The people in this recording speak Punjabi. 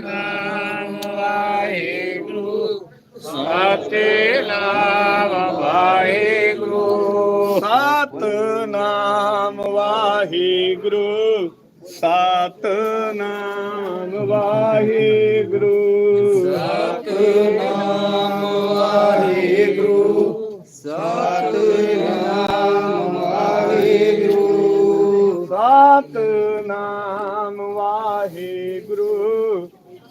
ਨਾਮ ਵਾਹਿਗੁਰੂ। ਸਤਿ ਨਾਮ ਵਾਹਿਗੁਰੂ। ਸਤ ਨਾਮ ਵਾਹਿਗੁਰੂ। ਸਤ ਨਾਮ ਵਾਹਿਗੁਰੂ। ਸਤ ਨਾਮ ਵਾਹਿਗੁਰੂ। ਸਤ ਨਾਮ ਵਾਹਿਗੁਰੂ। ਸਤ ਨਾਮ ਵਾਹਿਗੁਰੂ।